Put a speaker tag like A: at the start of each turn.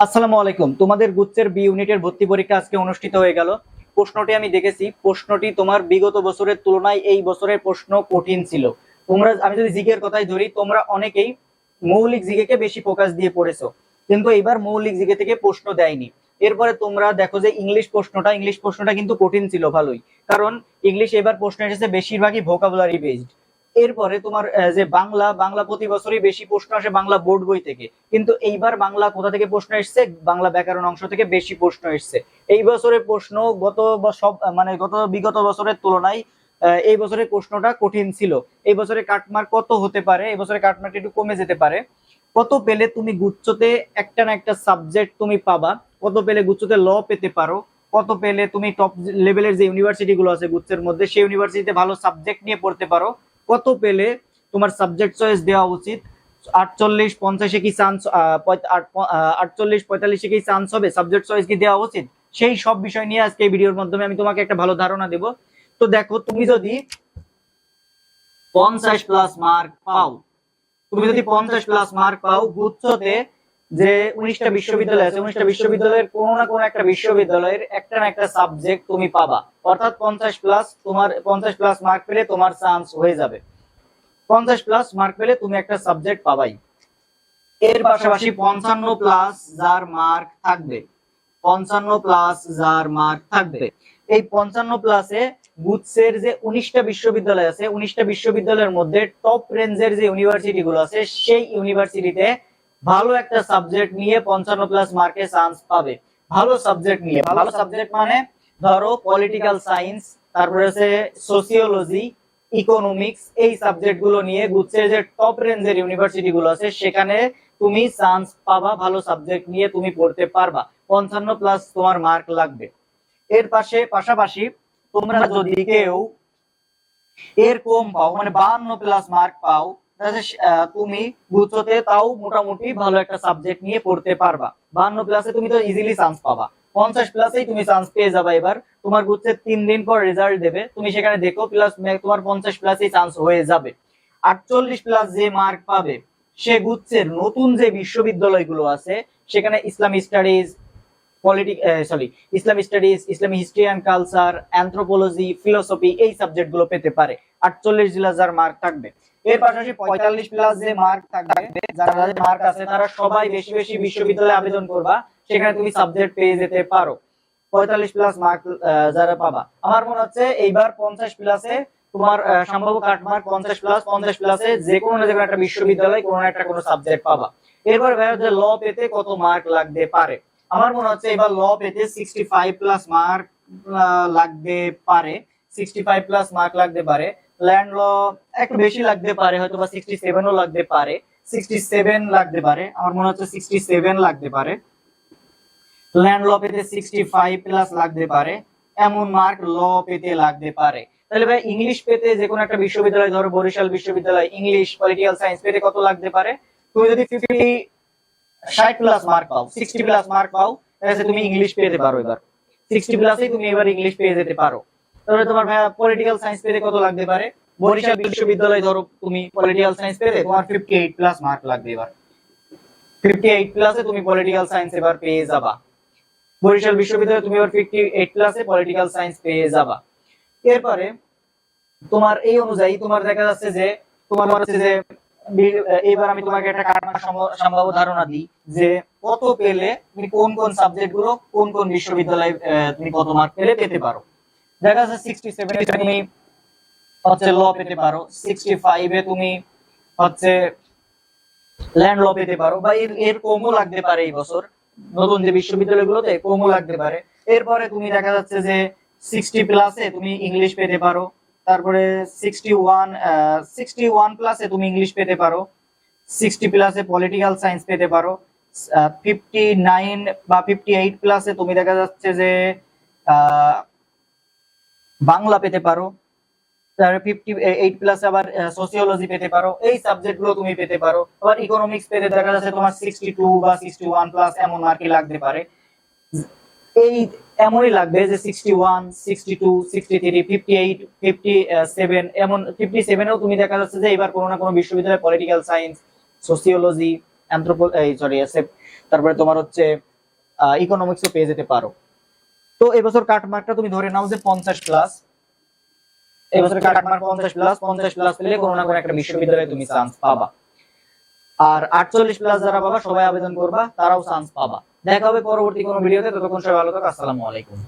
A: আসসালামু আলাইকুম। তোমাদের গুচ্ছের বি ইউনিটের ভর্তি পরীক্ষা আজকে অনুষ্ঠিত হয়ে গেল। প্রশ্নটি আমি দেখেছি। প্রশ্নটি তোমার বিগত বছরের তুলনায় এই বছরের প্রশ্ন কঠিন ছিল। তোমরা, আমি যদি জিকের কথাই ধরি, তোমরা অনেকেই মৌলিক জিকেকে বেশি ফোকাস দিয়ে পড়েছো। কিন্তু এবার মৌলিক জিকে থেকে প্রশ্ন দেয়নি। এরপরে তোমরা দেখো যে ইংলিশ প্রশ্নটা ইংলিশ প্রশ্নটা কিন্তু কঠিন ছিল ভালোই। কারণ ইংলিশ এবার প্রশ্ন এসেছে বেশিরভাগই ভোকাবুলারি বেসড এরপরে তোমার যে বাংলা বাংলা প্রতি বছরই বেশি প্রশ্ন আসে বাংলা বোর্ড বই থেকে। কিন্তু এইবার বাংলা কোথা থেকে প্রশ্ন এসছে? বাংলা ব্যাকরণ অংশ থেকে বেশি প্রশ্ন এসছে। এই বছরের প্রশ্ন গত সব মানে গত, বিগত বছরের তুলনায় এই বছরের প্রশ্নটা কঠিন ছিল। এই বছরে কাটমার্ক কত হতে পারে? এই বছরে কাটমার্ক একটু কমে যেতে পারে। কত পেলে তুমি গুচ্ছতে একটা না একটা সাবজেক্ট তুমি পাবা? কত পেলে গুচ্ছতে ল পেতে পারো? কত পেলে তুমি টপ লেভেলের যে ইউনিভার্সিটি গুলো আছে গুচ্ছের মধ্যে, সেই ইউনিভার্সিটিতে ভালো সাবজেক্ট নিয়ে পড়তে পারো? কত পেলে তোমার সাবজেক্ট চয়েস দেওয়া উচিত? আটচল্লিশ, পঞ্চাশে কি চান্স আটচল্লিশ, পঁয়তাল্লিশে কি চান্স হবে? সাবজেক্ট চয়েস কি দেওয়া উচিত? সেই সব বিষয় নিয়ে আজকে এই ভিডিওর মাধ্যমে আমি তোমাকে একটা ভালো ধারণা দেব। তো দেখো, তুমি যদি পঞ্চাশ প্লাস মার্ক পাও, তুমি যদি পঞ্চাশ প্লাস মার্ক পাও, গুচ্ছতে যে উনিশটা বিশ্ববিদ্যালয় আছে, উনিশটা বিশ্ববিদ্যালয়ের কোনো না কোনো একটা বিশ্ববিদ্যালয়ের একটা না একটা সাবজেক্ট তুমি পাবা। অর্থাৎ পঞ্চাশ প্লাস তোমার, পঞ্চাশ প্লাস মার্ক পেলে তোমার চান্স হয়ে যাবে। পঞ্চাশ প্লাস মার্ক পেলে তুমি একটা সাবজেক্ট পাবাই। এর পাশাপাশি পঞ্চান্ন প্লাস যার মার্ক থাকবে, পঞ্চান্ন প্লাস যার মার্ক থাকবে। এই পঞ্চান্ন প্লাসে গুচ্ছের যে উনিশটা বিশ্ববিদ্যালয় আছে, উনিশটা বিশ্ববিদ্যালয়ের মধ্যে টপ রেঞ্জের যে ইউনিভার্সিটি গুলো আছে, সেই ইউনিভার্সিটিতে ভালো একটা সাবজেক্ট নিয়ে পঞ্চান্ন প্লাস মার্কে চান্স পাবে। ভালো সাবজেক্ট নিয়ে। ভালো সাবজেক্ট মানে ধরো পলিটিক্যাল সায়েন্স তারপরে আছে সোসিওলজি ইকোনমিক্স এই সাবজেক্টগুলো নিয়ে গুচ্ছের যে টপ রেঞ্জের ইউনিভার্সিটি গুলো আছে, সেখানে তুমি চান্স পাবা, ভালো সাবজেক্ট নিয়ে তুমি পড়তে পারবা। পঞ্চান্ন প্লাস তোমার মার্ক লাগবে। এর পাশে, পাশাপাশি তোমরা যদি কেউ এর কম পাও মানে বাহান্ন প্লাস মার্ক পাও তুমি গুচ্ছতে তাও মোটামুটি ভালো একটা সাবজেক্ট নিয়ে পড়তে পারবা। প্লাসে তুমি তো ইজিলি চান্স পাবা। পঞ্চাশ প্লাসেই তুমি চান্স পেয়ে যাবে এবার। তোমার গুচ্ছে তিন দিন পর রেজাল্ট দেবে। তুমি সেখানে দেখো প্লাস তোমার পঞ্চাশ প্লাসেই চান্স হয়ে যাবে। আটচল্লিশ প্লাস যে মার্ক পাবে, সে গুচ্ছের নতুন যে বিশ্ববিদ্যালয়গুলো আছে, সেখানে Islam studies politic sorry Islami studies Islami history and culture anthropology philosophy এই সাবজেক্টগুলো পেতে পারে। আটচল্লিশ জেলা যার মার্ক থাকবে। এর পাশাপাশি পঁয়তাল্লিশ প্লাস যে মার্ক থাকবে, যারা মার্ক আছে, তারা সবাই বেশি বেশি বিশ্ববিদ্যালয়ে আবেদন করবা, সেখানে তুমি সাবজেক্ট পেয়ে যেতে পারো। পঁয়তাল্লিশ প্লাস মার্ক যারা পাবা। আমার মনে হচ্ছে এইবার পঞ্চাশ প্লাসে তোমার সম্ভাব্য কাট মার্ক পঞ্চাশ প্লাস পঞ্চাশ প্লাসে যে কোনো না যে কোনো একটা বিশ্ববিদ্যালয় কোনো একটা কোনো সাবজেক্ট পাবা। এরপর ভাইয়া ল পেতে কত মার্ক লাগতে পারে? আমার মনে হচ্ছে এবার ল পেতে সিক্সটি ফাইভ প্লাস মার্ক লাগতে পারে। সিক্সটি ফাইভ প্লাস মার্ক লাগতে পারে। ল্যান্ড ল একটু বেশি লাগতে পারে, হয়তো বা সিক্সটি সেভেনও লাগতে পারে। সিক্সটি সেভেন লাগতে পারে। আমার মনে হচ্ছে সিক্সটি সেভেন লাগতে পারে। ল্যান্ড ল পেতে সিক্সটি ফাইভ প্লাস লাগতে পারে। এমন মার্ক ল পেতে লাগতে পারে। তাহলে ভাই ইংলিশ পেতে যে কোনো একটা বিশ্ববিদ্যালয়, ধরো বরিশাল বিশ্ববিদ্যালয় ইংলিশ পলিটিক্যাল সায়েন্স পেতে কত লাগতে পারে? তুমি যদি ফিফটি ষাট প্লাস মার্ক পাও সিক্সটি প্লাস মার্ক পাও তাহলে তুমি ইংলিশ পেতে পারো এবার। সিক্সটি প্লাসেই তুমি এবার ইংলিশ পেয়ে যেতে পারো। তাহলে তোমার ভাইয়া পলিটিক্যাল সায়েন্স পেতে কত লাগতে পারে? বরিশাল বিশ্ববিদ্যালয় ধরো, তুমি পলিটিক্যাল সায়েন্স পেতে তোমার ফিফটি এইট প্লাস মার্ক লাগবে এবার। ফিফটি এইট প্লাসে তুমি পলিটিক্যাল সায়েন্স এবার পেয়ে যাবা। বরিশাল বিশ্ববিদ্যালয়ে তুমি এবার ফিফটি এইট ক্লাসে পলিটিক্যাল সায়েন্স পেয়ে যাবা। এরপরে তোমার এই অনুযায়ী তোমার দেখা যাচ্ছে যে, তোমার হচ্ছে যে এবার আমি তোমাকে একটা কারণ সম্ভাব্য ধারণা দিই যে কত পেলে তুমি কোন কোন সাবজেক্টগুলো, কোন কোন বিশ্ববিদ্যালয়ে তুমি কত মার্ক পেলে পেতে পারো। দেখা যাচ্ছে সিক্সটি সেভেন তুমি হচ্ছে ল পেতে পারো সিক্সটি ফাইভে তুমি হচ্ছে ল্যান্ড ল পেতে পারো, বা এর এর কমও লাগতে পারে এই বছর। নতুন যে বিশ্ববিদ্যালয়গুলোতে কমও লাগতে পারে। এরপরে তুমি দেখা যাচ্ছে যে সিক্সটি প্লাসে তুমি ইংলিশ পেতে পারো। তারপরে সিক্সটি ওয়ান সিক্সটি ওয়ান প্লাসে তুমি ইংলিশ পেতে পারো সিক্সটি প্লাসে পলিটিক্যাল সায়েন্স পেতে পারো ফিফটি নাইন বা ফিফটি এইট প্লাসে তুমি দেখা যাচ্ছে যে বাংলা পেতে পারো, তারপরে ফিফটি এইট প্লাস আবার সোসিওলজি পেতে পারো, এই সাবজেক্টগুলো তুমি পেতে পারো, আবার ইকোনমিক্স পেতে দেখা যাচ্ছে তোমার সিক্সটি টু বা সিক্সটি ওয়ান প্লাস এমন মার্কে লাগতে পারে। এই এমনই লাগবে যে sixty one sixty two sixty three fifty eight fifty seven এমন ফিফটি সেভেনেও তুমি দেখা যাচ্ছে যে এবার কোনো না কোনো বিশ্ববিদ্যালয়ে পলিটিক্যাল সায়েন্স সোসিওলজি অ্যান্থ্রোপো সরি তারপরে তোমার হচ্ছে ইকোনমিক্সও পেয়ে যেতে পারো। তো এবছর কাটমার্কটা তুমি ধরে নাও যে পঞ্চাশ প্লাস এবছর কাটমার্ক পঞ্চাশ প্লাস পঞ্চাশ প্লাস পেলে কোনো না কোনো একটা বিশ্ববিদ্যালয়ে তুমি চান্স পাবা। আর আটচল্লিশ প্লাস যারা পাবা, সবাই আবেদন করবা, তারাও চান্স পাবা। দেখা হবে পরবর্তী কোনো ভিডিওতে ততক্ষণ সবাই ভালো থাকো আসসালামু আলাইকুম।